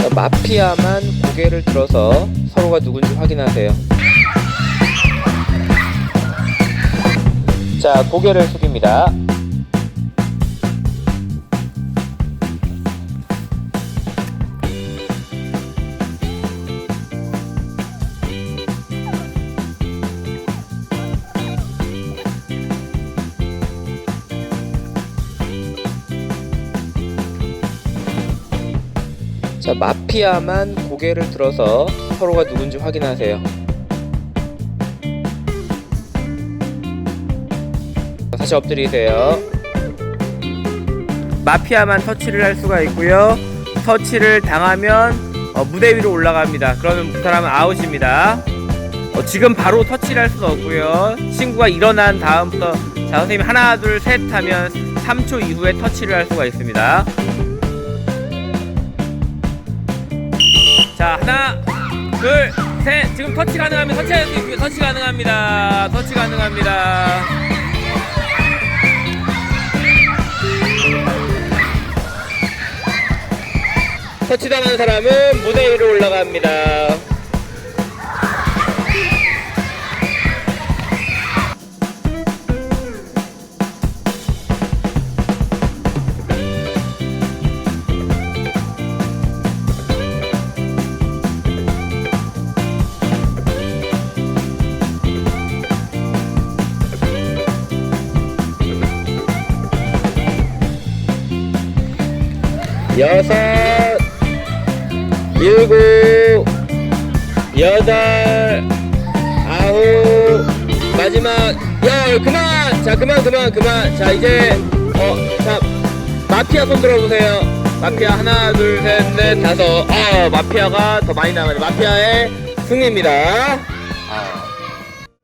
자, 마피아만 고개를 들어서 서로가 누군지 확인하세요. 자, 고개를 숙입니다. 자, 마피아만 고개를 들어서 서로가 누군지 확인하세요. 다시 엎드리세요. 마피아만 터치를 할 수가 있고요. 터치를 당하면 어, 무대 위로 올라갑니다. 그러면 그 사람은 아웃입니다. 어, 지금 바로 터치를 할 수는 없고요. 친구가 일어난 다음부터 자 선생님 하나 둘 셋 하면 3초 이후에 터치를 할 수가 있습니다. 자 하나 둘 셋 지금 터치 가능하면 있고요. 터치 가능합니다. 터치 가능합니다. 터치당한 사람은 무대 위로 올라갑니다. 여섯, 일곱, 여덟, 아홉, 마지막 열. 그만! 자 그만 그만 그만. 자 이제 어 자 마피아 손 들어보세요. 마피아 하나 둘 셋 넷 다섯. 아 마피아가 더 많이 나가네. 마피아의 승리입니다. 아.